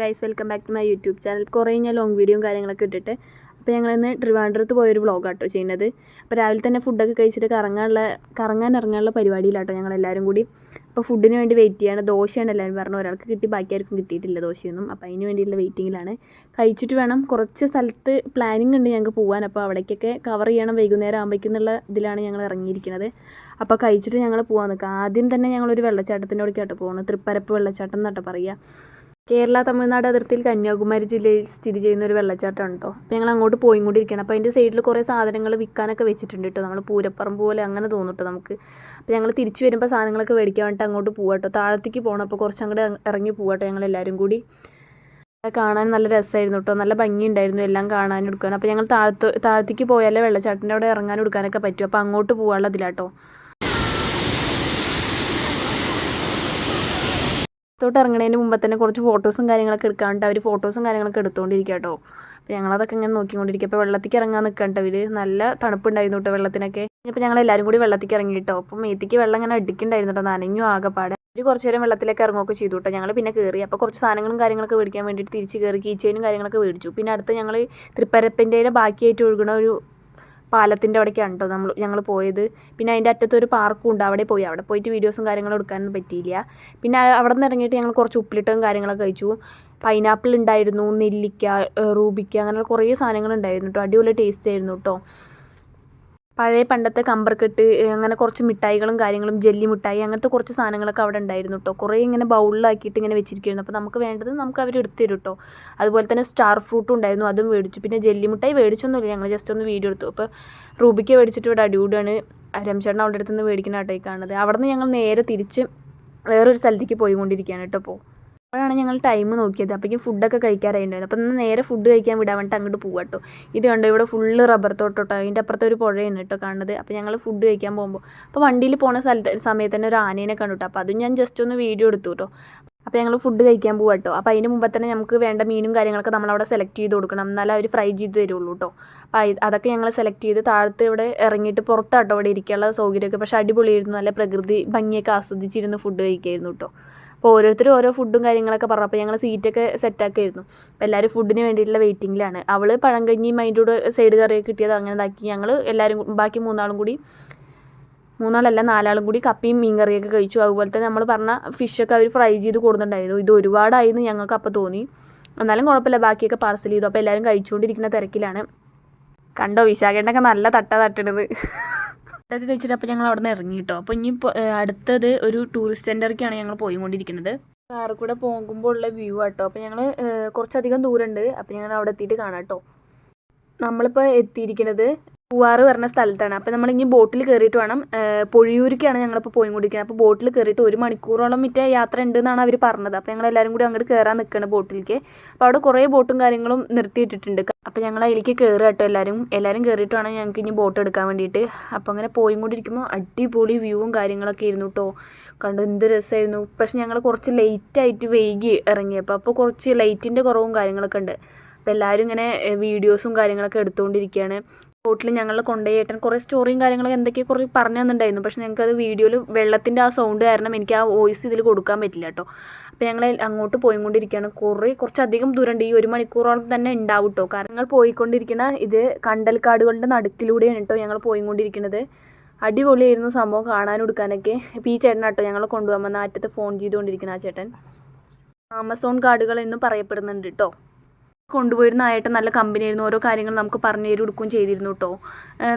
Guys welcome back to my YouTube channel കുറേ ഞാൻ long വീഡിയോയും കാര്യങ്ങളൊക്കെ ഇട്ടിട്ട്. അപ്പോൾ ഞങ്ങളിന്ന് ട്രിവാൻഡ്രത്ത് പോയൊരു വ്ളോഗാട്ടോ ചെയ്യുന്നത്. അപ്പോൾ രാവിലെ തന്നെ ഫുഡൊക്കെ കഴിച്ചിട്ട് കറങ്ങാനുള്ള കറങ്ങാൻ ഇറങ്ങാനുള്ള പരിപാടിയിലാട്ടോ ഞങ്ങളെല്ലാവരും കൂടി. അപ്പോൾ ഫുഡിന് വേണ്ടി വെയിറ്റ് ചെയ്യാണ്. ദോശയാണ് എല്ലാവരും പറഞ്ഞു ഒരാൾക്ക് കിട്ടി ബാക്കി ആർക്കും കിട്ടിയിട്ടില്ല ദോശയൊന്നും. അപ്പോൾ അതിന് വേണ്ടിയുള്ള വെയിറ്റിങ്ങിലാണ് കഴിച്ചിട്ട് വേണം. കുറച്ച് സ്ഥലത്ത് പ്ലാനിങ് ഉണ്ട് ഞങ്ങൾക്ക് പോകാൻ അപ്പോൾ അവിടേക്കൊക്കെ കവർ ചെയ്യണം. വൈകുന്നേരം ആകുമ്പോഴേക്കെന്നുള്ള ഇതിലാണ് ഞങ്ങൾ ഇറങ്ങിയിരിക്കുന്നത്. അപ്പോൾ കഴിച്ചിട്ട് ഞങ്ങൾ പോകാൻ നിൽക്കുക. ആദ്യം തന്നെ ഞങ്ങളൊരു വെള്ളച്ചാട്ടത്തിന്റെ അവിടേക്കാട്ടോ പോകുന്നത് തൃപ്പരപ്പ് വെള്ളച്ചാട്ടം എന്നാട്ടോ പറയുക. കേരള തമിഴ്നാട് അതിർത്തിയിൽ കന്യാകുമാരി ജില്ലയിൽ സ്ഥിതി ചെയ്യുന്ന ഒരു വെള്ളച്ചാട്ടമാണ് കേട്ടോ അപ്പോൾ ഞങ്ങൾ അങ്ങോട്ട് പോയി കൊണ്ടിരിക്കുകയാണ് അപ്പോൾ അതിന്റെ സൈഡിൽ കുറേ സാധനങ്ങൾ വിൽക്കാനൊക്കെ വെച്ചിട്ടുണ്ട് കേട്ടോ നമ്മൾ പൂരപ്പറമ്പ് പോലെ അങ്ങനെ തോന്നും നമുക്ക്. അപ്പോൾ ഞങ്ങൾ തിരിച്ചു വരുമ്പോൾ സാധനങ്ങളൊക്കെ മേടിക്കാൻ അങ്ങോട്ട് പോകാം കേട്ടോ താഴത്തേക്ക് പോകണം അപ്പോൾ കുറച്ച് അങ്ങോട്ട് ഇറങ്ങി പോകാം കേട്ടോ ഞങ്ങൾ എല്ലാവരും കൂടി. കാണാൻ നല്ല രസമായിരുന്നു കേട്ടോ നല്ല ഭംഗിയുണ്ടായിരുന്നു എല്ലാം കാണാനും എടുക്കാൻ. അപ്പോൾ ഞങ്ങൾ താഴത്ത് താഴത്തേക്ക് പോയാലേ വെള്ളച്ചാട്ടന്റെ അവിടെ ഇറങ്ങാനും എടുക്കാനൊക്കെ പറ്റും. അപ്പോൾ അങ്ങോട്ട് പോകാനുള്ള ഇതിലാട്ടോ ഇറങ്ങണതിന് മുമ്പ് തന്നെ കുറച്ച് ഫോട്ടോസും കാര്യങ്ങളൊക്കെ എടുക്കാണ്ട് അവർ ഫോട്ടോസും കാര്യങ്ങളൊക്കെ എടുത്തുകൊണ്ടിരിക്കുക കേട്ടോ അപ്പോൾ ഞങ്ങളതൊക്കെ ഇങ്ങനെ നോക്കിക്കൊണ്ടിരിക്കുക അപ്പോൾ വെള്ളത്തിൽ ഇറങ്ങാൻ നിൽക്കണ്ട അവർ നല്ല തണുപ്പുണ്ടായിരുന്നു കേട്ടോ വെള്ളത്തിനൊക്കെ. അപ്പോൾ ഞങ്ങൾ എല്ലാവരും കൂടി വെള്ളത്തിൽ ഇറങ്ങി കേട്ടോ അപ്പോൾ മേത്തിക്ക് വെള്ളം ഇങ്ങനെ അടിക്കുന്നുണ്ടായിരുന്നു കേട്ടോ നനഞ്ഞു ആകെപ്പാടെ. ഒരു കുറച്ച് നേരം വെള്ളത്തിലേക്ക് ഇറങ്ങുകയൊക്കെ ചെയ്തു കേട്ടോ ഞങ്ങൾ പിന്നെ കയറി അപ്പോൾ കുറച്ച് സാധനങ്ങളും കാര്യങ്ങളൊക്കെ മേടിക്കാൻ വേണ്ടിയിട്ട് തിരിച്ച് കയറി കീച്ചേനും കാര്യങ്ങളൊക്കെ മേടിച്ചു. പിന്നെ അടുത്ത് ഞങ്ങൾ തൃപ്പരപ്പിന്റെ ബാക്കിയായിട്ട് ഒഴുകുന്ന ഒരു പാലത്തിന്റെ അവിടേക്കാണ് കേട്ടോ നമ്മൾ ഞങ്ങൾ പോയത്. പിന്നെ അതിന്റെ അറ്റത്ത് ഒരു പാർക്കും ഉണ്ട് അവിടെ പോയി. അവിടെ പോയിട്ട് വീഡിയോസും കാര്യങ്ങളും എടുക്കാനൊന്നും പറ്റിയില്ല. പിന്നെ അവിടെ നിന്ന് ഇറങ്ങിയിട്ട് ഞങ്ങൾ കുറച്ച് ഉപ്പിലിട്ടും കാര്യങ്ങളൊക്കെ കഴിച്ചു. പൈനാപ്പിൾ ഉണ്ടായിരുന്നു നെല്ലിക്ക റൂബിക്ക അങ്ങനെ കുറേ സാധനങ്ങൾ ഉണ്ടായിരുന്നു കേട്ടോ. അടിപൊളി ടേസ്റ്റ് ആയിരുന്നു കേട്ടോ. പഴയ പണ്ടത്തെ കമ്പർക്കെട്ട് അങ്ങനെ കുറച്ച് മിഠായികളും കാര്യങ്ങളും ജെല്ലി മിഠായി അങ്ങനത്തെ കുറച്ച് സാധനങ്ങളൊക്കെ അവിടെ ഉണ്ടായിരുന്നു കേട്ടോ കുറേ ഇങ്ങനെ ബൗളിലാക്കിയിട്ട് ഇങ്ങനെ വെച്ചിരിക്കുന്നു അപ്പോൾ നമുക്ക് വേണ്ടത് നമുക്ക് അവർ എടുത്തു തരും കേട്ടോ അതുപോലെ തന്നെ സ്റ്റാർ ഫ്രൂട്ടും ഉണ്ടായിരുന്നു അതും മേടിച്ചു. പിന്നെ ജെല്ലി മിഠായി മേടിച്ചൊന്നുമില്ല. ഞങ്ങൾ ജസ്റ്റ് ഒന്ന് വീഡിയോ എടുത്തു. അപ്പോൾ റൂബിക്ക് മേടിച്ചിട്ട് ഇവിടെ അടിപൊളിയാണ് രംചേട്ടൻ അവളുടെ അടുത്ത് നിന്ന് മേടിക്കുന്ന ആട്ടേക്കാണത് അവിടെ നിന്ന് ഞങ്ങൾ നേരെ തിരിച്ച് വേറൊരു സ്ഥലത്തേക്ക് പോയിക്കൊണ്ടിരിക്കുകയാണ് കേട്ടോ അപ്പോൾ അപ്പോഴാണ് ഞങ്ങൾ ടൈം നോക്കിയത്. അപ്പോഴേക്കും ഫുഡൊക്കെ കഴിക്കാറായിട്ടുണ്ടായിരുന്നു. അപ്പോൾ ഇന്ന് നേരെ ഫുഡ് കഴിക്കാൻ വിടാൻ വേണ്ടിയിട്ട് അങ്ങോട്ട് പോകാം കേട്ടോ ഇത് കണ്ടോ ഇവിടെ ഫുള്ള് റബ്ബർ തോട്ടോട്ടോ അതിന്റെ അപ്പുറത്തെ ഒരു പുഴയാണ് കേട്ടോ കാണുന്നത്. അപ്പോൾ ഞങ്ങൾ ഫുഡ് കഴിക്കാൻ പോകുമ്പോൾ അപ്പോൾ വണ്ടിയിൽ പോണ സ്ഥലത്ത് സമയത്ത് തന്നെ ഒരു ആനേനെ കണ്ടു കേട്ടോ അപ്പോൾ അതും ഞാൻ ജസ്റ്റ് ഒന്ന് വീഡിയോ എടുത്തു കേട്ടോ അപ്പോൾ ഞങ്ങൾ ഫുഡ് കഴിക്കാൻ പോകാം കേട്ടോ അപ്പോൾ അതിന് മുമ്പ് തന്നെ നമുക്ക് വേണ്ട മീനും കാര്യങ്ങളൊക്കെ നമ്മളവിടെ സെലക്ട് ചെയ്ത് കൊടുക്കണം. എന്നാലേ അവർ ഫ്രൈ ചെയ്ത് തരുള്ളൂ കേട്ടോ അപ്പോൾ അതൊക്കെ ഞങ്ങൾ സെലക്ട് ചെയ്ത് താഴത്ത് ഇവിടെ ഇറങ്ങിയിട്ട് പുറത്താട്ടോ ഇവിടെ ഇരിക്കാനുള്ള സൗകര്യമൊക്കെ. പക്ഷേ അടിപൊളിയായിരുന്നു. നല്ല പ്രകൃതി ഭംഗിയൊക്കെ ആസ്വദിച്ചിരുന്ന് ഫുഡ് കഴിക്കായിരുന്നു കേട്ടോ അപ്പോൾ ഓരോരുത്തരും ഓരോ ഫുഡും കാര്യങ്ങളൊക്കെ പറഞ്ഞു. അപ്പോൾ ഞങ്ങൾ സീറ്റൊക്കെ സെറ്റാക്കിയായിരുന്നു അപ്പോൾ എല്ലാവരും ഫുഡിന് വേണ്ടിയിട്ടുള്ള വെയിറ്റിങ്ങിലാണ് അവൾ പഴങ്കഞ്ഞിയും അതിന്റെ കൂടെ സൈഡ് കറിയൊക്കെ കിട്ടിയത് അങ്ങനെ ഇതാക്കി. ഞങ്ങൾ എല്ലാവരും ബാക്കി മൂന്നാളും കൂടി മൂന്നാളല്ല നാലാളും കൂടി കപ്പിയും മീൻ കറിയൊക്കെ കഴിച്ചു. അതുപോലെ തന്നെ നമ്മൾ പറഞ്ഞ ഫിഷൊക്കെ അവർ ഫ്രൈ ചെയ്ത് കൊടുക്കുന്നുണ്ടായിരുന്നു ഇത് ഒരുപാടായി എന്ന് ഞങ്ങൾക്ക് അപ്പോൾ തോന്നി. എന്നാലും കുഴപ്പമില്ല ബാക്കിയൊക്കെ പാർസൽ ചെയ്തു. അപ്പോൾ എല്ലാവരും കഴിച്ചുകൊണ്ടിരിക്കുന്ന തിരക്കിലാണ്. കണ്ടോ വിശാഖേണ്ടൊക്കെ നല്ല തട്ട തട്ടണത് ഇതൊക്കെ കഴിച്ചിട്ട് അപ്പോൾ ഞങ്ങൾ അവിടെ നിന്ന് ഇറങ്ങി കേട്ടോ അപ്പോൾ ഇനി അടുത്തത് ഒരു ടൂറിസ്റ്റ് സെന്ററിലേക്കാണ് ഞങ്ങൾ പോയിക്കൊണ്ടിരിക്കുന്നത്. കാറിൽ കൂടെ പോകുമ്പോൾ ഉള്ള വ്യൂ ആട്ടോ അപ്പോൾ ഞങ്ങൾ കുറച്ചധികം ദൂരമുണ്ട്. അപ്പോൾ ഞങ്ങൾ അവിടെ എത്തിയിട്ട് കാണാം കേട്ടോ നമ്മളിപ്പോൾ എത്തിയിരിക്കുന്നത് പൂവാറ് പറഞ്ഞ സ്ഥലത്താണ്. അപ്പോൾ നമ്മൾ ഇനി ബോട്ടിൽ കയറിയിട്ട് വേണം. പൊഴിയൂരിക്കാണ് ഞങ്ങളിപ്പോൾ പോയിക്കൊണ്ടിരിക്കുന്നത് അപ്പോൾ ബോട്ടിൽ കയറിയിട്ട് ഒരു മണിക്കൂറോളം മറ്റേ യാത്ര ഉണ്ട് എന്നാണ് അവർ പറഞ്ഞത്. അപ്പോൾ ഞങ്ങൾ എല്ലാവരും കൂടി അങ്ങോട്ട് കയറാൻ നിൽക്കുകയാണ് ബോട്ടിലേക്ക് അപ്പോൾ അവിടെ കുറേ ബോട്ടും കാര്യങ്ങളും നിർത്തിയിട്ടിട്ടുണ്ട്. അപ്പോൾ ഞങ്ങൾ അതിലേക്ക് കയറുക കേട്ടോ എല്ലാവരും എല്ലാവരും കയറിയിട്ട് വേണം ഞങ്ങൾക്ക് ഇനി ബോട്ട് എടുക്കാൻ വേണ്ടിയിട്ട്. അപ്പോൾ അങ്ങനെ പോയിക്കൊണ്ടിരിക്കുമ്പോൾ അടിപൊളി വ്യൂവും കാര്യങ്ങളൊക്കെ ആയിരുന്നു കേട്ടോ. കണ്ടു എന്ത് രസമായിരുന്നു പക്ഷെ ഞങ്ങൾ കുറച്ച് ലേറ്റായിട്ട് വൈകി ഇറങ്ങിയപ്പോൾ അപ്പോൾ കുറച്ച് ലൈറ്റിന്റെ കുറവും കാര്യങ്ങളൊക്കെ ഉണ്ട്. അപ്പോൾ എല്ലാവരും ഇങ്ങനെ വീഡിയോസും കാര്യങ്ങളൊക്കെ എടുത്തുകൊണ്ടിരിക്കുകയാണ്. ബോട്ടിൽ ഞങ്ങൾ കൊണ്ടുപോയി ഏട്ടൻ കുറേ സ്റ്റോറിയും കാര്യങ്ങളൊക്കെ എന്തൊക്കെയോ കുറേ പറഞ്ഞു തന്നിട്ടുണ്ടായിരുന്നു. പക്ഷേ ഞങ്ങൾക്ക് അത് വീഡിയോയിൽ വെള്ളത്തിന്റെ ആ സൗണ്ട് കാരണം എനിക്ക് ആ വോയിസ് ഇതിൽ കൊടുക്കാൻ പറ്റില്ല കേട്ടോ. അപ്പോൾ ഞങ്ങൾ അങ്ങോട്ട് പോയിക്കൊണ്ടിരിക്കുകയാണ്. കുറേ കുറച്ചധികം ദൂരമുണ്ട്. ഈ ഒരു മണിക്കൂറോളം തന്നെ ഉണ്ടാവും കേട്ടോ. കാരണം ഞങ്ങൾ പോയിക്കൊണ്ടിരിക്കുന്ന ഇത് കണ്ടൽക്കാടുകളുടെ നടുക്കിലൂടെയാണ് കേട്ടോ ഞങ്ങൾ പോയിക്കൊണ്ടിരിക്കുന്നത്. അടിപൊളിയായിരുന്നു സംഭവം കാണാനും എടുക്കാനൊക്കെ. ഇപ്പോൾ ഈ ചേട്ടനാട്ടോ ഞങ്ങൾ കൊണ്ടുപോകാൻ വന്ന അറ്റത്ത് ഫോൺ ചെയ്തുകൊണ്ടിരിക്കുന്ന ആ ചേട്ടൻ. ആമസോൺ കാർഡുകൾ എന്നും പറയപ്പെടുന്നുണ്ട് കേട്ടോ. കൊണ്ടുപോയിരുന്ന ആയിട്ട് നല്ല കമ്പനിയായിരുന്നു ഓരോ കാര്യങ്ങൾ നമുക്ക് പറഞ്ഞു തരും കൊടുക്കുകയും ചെയ്തിരുന്നു കേട്ടോ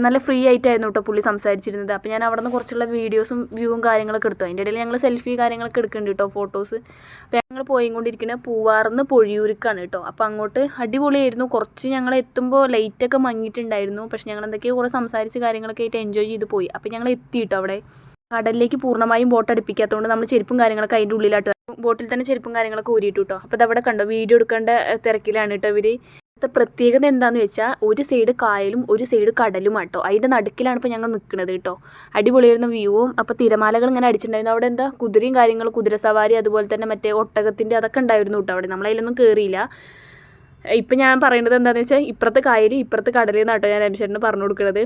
നല്ല ഫ്രീ ആയിട്ടായിരുന്നു കേട്ടോ പുള്ളി സംസാരിച്ചിരുന്നത്. അപ്പോൾ ഞാൻ അവിടെ നിന്ന് കുറച്ചുള്ള വീഡിയോസും വ്യൂവും കാര്യങ്ങളൊക്കെ എടുത്തു. അതിന്റെ ഇടയിൽ ഞങ്ങൾ സെൽഫി കാര്യങ്ങളൊക്കെ എടുക്കുന്നുണ്ട് കേട്ടോ ഫോട്ടോസ് അപ്പോൾ ഞങ്ങൾ പോയിക്കൊണ്ടിരിക്കുന്നത് പൂവാർന്ന് പൊഴിയൂരിക്കാണ് കേട്ടോ അപ്പോൾ അങ്ങോട്ട് അടിപൊളിയായിരുന്നു. കുറച്ച് ഞങ്ങൾ എത്തുമ്പോൾ ലൈറ്റൊക്കെ മങ്ങിയിട്ടുണ്ടായിരുന്നു. പക്ഷെ ഞങ്ങൾ എന്തൊക്കെയോ കുറേ സംസാരിച്ച് കാര്യങ്ങളൊക്കെ ആയിട്ട് എൻജോയ് ചെയ്ത് പോയി. അപ്പോൾ ഞങ്ങൾ എത്തി കേട്ടോ അവിടെ. കടലിലേക്ക് പൂർണമായും ബോട്ട് അടുപ്പിക്കാത്തതുകൊണ്ട് നമ്മൾ ചെരുപ്പും കാര്യങ്ങളൊക്കെ അതിന്റെ ഉള്ളിലായിട്ട് ബോട്ടിൽ തന്നെ ചെരുപ്പും കാര്യങ്ങളൊക്കെ ഊരിയിട്ടു കേട്ടോ അപ്പോൾ അതവിടെ കണ്ടോ? വീഡിയോ എടുക്കേണ്ട തിരക്കിലാണ് കേട്ടോ ഇവർ ഇവിടുത്തെ പ്രത്യേകത എന്താണെന്ന് വെച്ചാൽ ഒരു സൈഡ് കായലും ഒരു സൈഡ് കടലും ആട്ടോ അതിന്റെ നടുക്കിലാണ് ഇപ്പോൾ ഞങ്ങൾ നിൽക്കുന്നത് കേട്ടോ അടിപൊളിയായിരുന്ന വ്യൂവും. അപ്പോൾ തിരമാലകൾ ഇങ്ങനെ അടിച്ചിട്ടുണ്ടായിരുന്നു. അവിടെ എന്താ? കുതിരയും കാര്യങ്ങളും കുതിര സവാരി അതുപോലെ തന്നെ മറ്റേ ഒട്ടകത്തിന്റെ അതൊക്കെ ഉണ്ടായിരുന്നു കേട്ടോ അവിടെ. നമ്മളതിലൊന്നും കയറിയില്ല ഇപ്പം ഞാൻ പറയുന്നത് എന്താണെന്ന് വെച്ചാൽ ഇപ്പുറത്ത് കായൽ ഇപ്പുറത്ത് കടലിൽ നിന്നാട്ടോ ഞാൻ രമേശേട്ടന് പറഞ്ഞു കൊടുക്കുന്നത്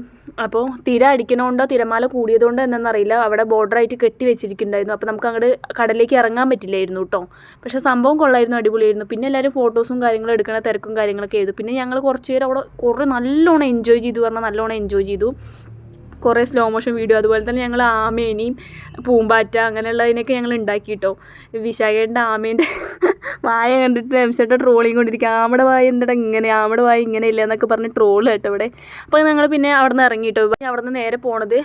അപ്പോൾ തിര അടിക്കണോണ്ടോ തിരമാല കൂടിയതുകൊണ്ടോ എന്നറിയില്ല അവിടെ ബോർഡറായിട്ട് കെട്ടി വെച്ചിരിക്കുന്നുണ്ടായിരുന്നു. അപ്പോൾ നമുക്ക് അങ്ങോട്ട് കടലിലേക്ക് ഇറങ്ങാൻ പറ്റില്ലായിരുന്നു കേട്ടോ പക്ഷേ സംഭവം കൊള്ളായിരുന്നു അടിപൊളിയായിരുന്നു. പിന്നെ എല്ലാവരും ഫോട്ടോസും കാര്യങ്ങളും എടുക്കണ തിരക്കും കാര്യങ്ങളൊക്കെ ചെയ്തു പിന്നെ ഞങ്ങൾ കുറച്ച് പേര് അവിടെ കുറേ നല്ലോണം എൻജോയ് ചെയ്തു പറഞ്ഞാൽ നല്ലോണം എൻജോയ് ചെയ്തു. കുറേ സ്ലോ മോഷൻ വീഡിയോ അതുപോലെ തന്നെ ഞങ്ങൾ ആമേനെയും പൂമ്പാറ്റ അങ്ങനെയുള്ളതിനൊക്കെ ഞങ്ങൾ ഉണ്ടാക്കി കേട്ടോ വിശാഖേന്റെ ആമേന്റെ വായ കണ്ടിട്ട് രംസേട്ട ട്രോളിങ് കൊണ്ടിരിക്കുക ആമയുടെ വായ എന്താ ഇങ്ങനെ? ആമയുടെ വായ ഇങ്ങനെ ഇല്ല എന്നൊക്കെ പറഞ്ഞ് ട്രോൾ കേട്ടോ ഇവിടെ. അപ്പോൾ ഞങ്ങൾ പിന്നെ അവിടെ നിന്ന് ഇറങ്ങി കേട്ടോ അവിടെ നിന്ന് നേരെ പോണത്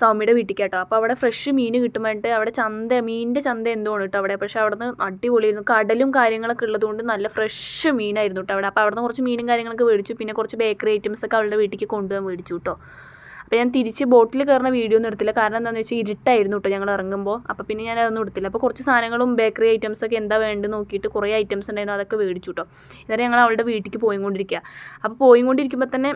സ്വാമിയുടെ വീട്ടിൽ കേട്ടോ അപ്പോൾ അവിടെ ഫ്രഷ് മീൻ കിട്ടുമ്പോഴായിട്ട് അവിടെ ചന്ത മീനിന്റെ ചന്ത എന്തോ ആണ് കേട്ടോ അവിടെ. പക്ഷേ അവിടെ നിന്ന് അടിപൊളിയായിരുന്നു. കടലും കാര്യങ്ങളൊക്കെ ഉള്ളതുകൊണ്ട് നല്ല ഫ്രഷ് മീനായിരുന്നു കേട്ടോ അവിടെ. അപ്പോൾ അവിടെ നിന്ന് കുറച്ച് മീനും കാര്യങ്ങളൊക്കെ മേടിച്ചു. പിന്നെ കുറച്ച് ബേക്കറി ഐറ്റംസ് ഒക്കെ അവളുടെ വീട്ടിലേക്ക് കൊണ്ടുപോകാൻ മേടിച്ചു കേട്ടോ അപ്പോൾ ഞാൻ തിരിച്ച് ബോട്ടിൽ കയറുന്ന വീഡിയോ ഒന്നും എടുത്തില്ല. കാരണം എന്താണെന്ന് വെച്ചാൽ ഇരുട്ടായിരുന്നു കേട്ടോ ഞങ്ങൾ ഇറങ്ങുമ്പോൾ അപ്പോൾ പിന്നെ ഞാൻ അതൊന്നും എടുത്തില്ല. അപ്പോൾ കുറച്ച് സാധനങ്ങളും ബേക്കറി ഐറ്റംസ് ഒക്കെ എന്താ വേണ്ടത് നോക്കിയിട്ട് കുറേ ഐറ്റംസ് ഉണ്ടായിരുന്നു. അതൊക്കെ മേടിച്ചു കേട്ടോ എന്നിട്ട് ഞങ്ങൾ അവളുടെ വീട്ടിലേക്ക് പോയിക്കൊണ്ടിരിക്കുക അപ്പോൾ പോയിക്കൊണ്ടിരിക്കുമ്പോൾ തന്നെ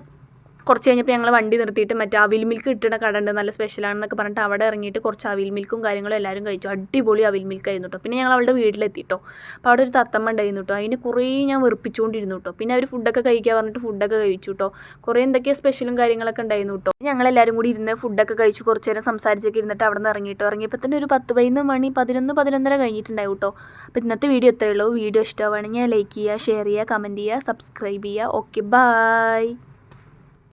കുറച്ച് കഴിഞ്ഞപ്പോൾ ഞങ്ങൾ വണ്ടി നിർത്തിയിട്ട് മറ്റേ അവിൽ മിൽക്ക് കിട്ടുന്ന കട ഉണ്ട് നല്ല സ്പെഷ്യലാണെന്നൊക്കെ പറഞ്ഞിട്ട് അവിടെ ഇറങ്ങിയിട്ട് കുറച്ച് അവിൽ മിൽക്കും കാര്യങ്ങളും എല്ലാവരും കഴിച്ചു. അടിപൊളി അവിൽ മിൽക്ക് ആയിരുന്നു കേട്ടോ പിന്നെ ഞങ്ങൾ അവളുടെ വീട്ടിലെത്തി കേട്ടോ അപ്പോൾ അവിടെ ഒരു തത്തമ്മ ഉണ്ടായിരുന്നു കേട്ടോ അതിന് കുറേ ഞാൻ വെറുപ്പിച്ചുകൊണ്ടിരുന്നു കേട്ടോ പിന്നെ അവർ ഫുഡൊക്കെ കഴിക്കാൻ പറഞ്ഞിട്ട് ഫുഡൊക്കെ കഴിച്ചു കേട്ടോ കുറേ എന്തൊക്കെയോ സ്പെഷ്യലും കാര്യങ്ങളൊക്കെ ഉണ്ടായിരുന്നു കേട്ടോ ഞങ്ങളെല്ലാവരും കൂടി ഇരുന്ന് ഫുഡൊക്കെ കഴിച്ച് കുറച്ച് നേരം സംസാരിച്ചൊക്കെ ഇരുന്നിട്ട് അവിടെ നിന്ന് ഇറങ്ങിയിട്ട്. ഇറങ്ങിയപ്പോൾ തന്നെ ഒരു പത്ത് പതിനൊന്ന് മണി പതിനൊന്ന് പതിനൊന്നര കഴിഞ്ഞിട്ടുണ്ടാവും കേട്ടോ അപ്പോൾ ഇന്നത്തെ വീഡിയോ ഇത്രയേ ഉള്ളൂ. വീഡിയോ ഇഷ്ടമാണെങ്കിൽ ലൈക്ക് ചെയ്യുക ഷെയർ ചെയ്യുക കമന്റ് ചെയ്യുക സബ്സ്ക്രൈബ് ചെയ്യുക. Okay bye